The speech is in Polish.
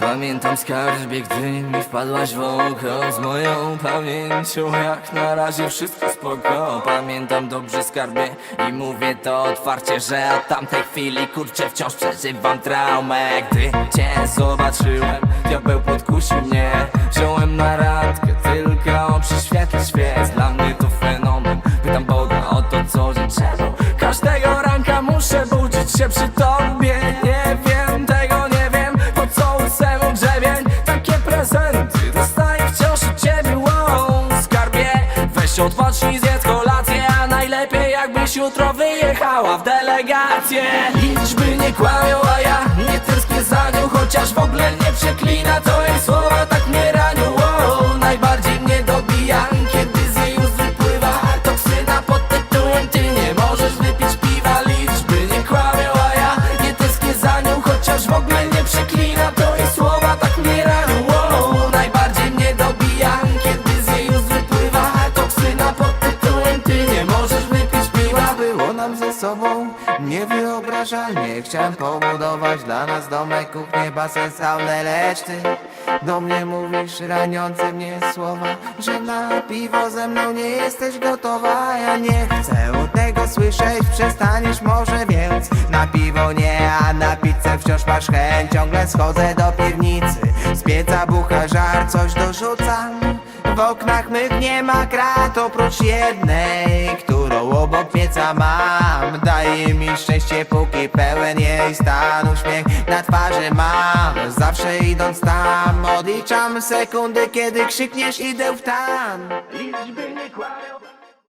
Pamiętam skarbie, gdy mi wpadłaś w oko Z moją pamięcią jak na razie wszystko spoko. Pamiętam dobrze skarbie i mówię to otwarcie Że od tamtej chwili kurczę wciąż przeżywam traumę. Gdy cię zobaczyłem, diabeł podkusił mnie. Wziąłem na randkę tylko przy świetle świec. Dla mnie to fenomen, pytam Boga o to co życzę Każdego ranka muszę budzić się przy jutro wyjechała w delegację. Liczby nie kłamią, a ja nie tęsknię sobą. Niewyobrażalnie Chciałem pobudować dla nas domek, kuchnię, basen, saunę Lecz ty do mnie mówisz raniące mnie słowa Że na piwo ze mną nie jesteś gotowa. Ja nie chcę tego słyszeć, przestaniesz może więc Na piwo nie, a na pizzę wciąż masz chęć. Ciągle schodzę do piwnicy, z pieca bucha żar Coś dorzucam. W oknach mych nie ma krat oprócz jednej, którą obok pieca mam Daje mi szczęście póki pełen jej stan. Uśmiech na twarzy mam, zawsze idąc tam. Odliczam sekundy, kiedy krzykniesz idę w tam Liczby nie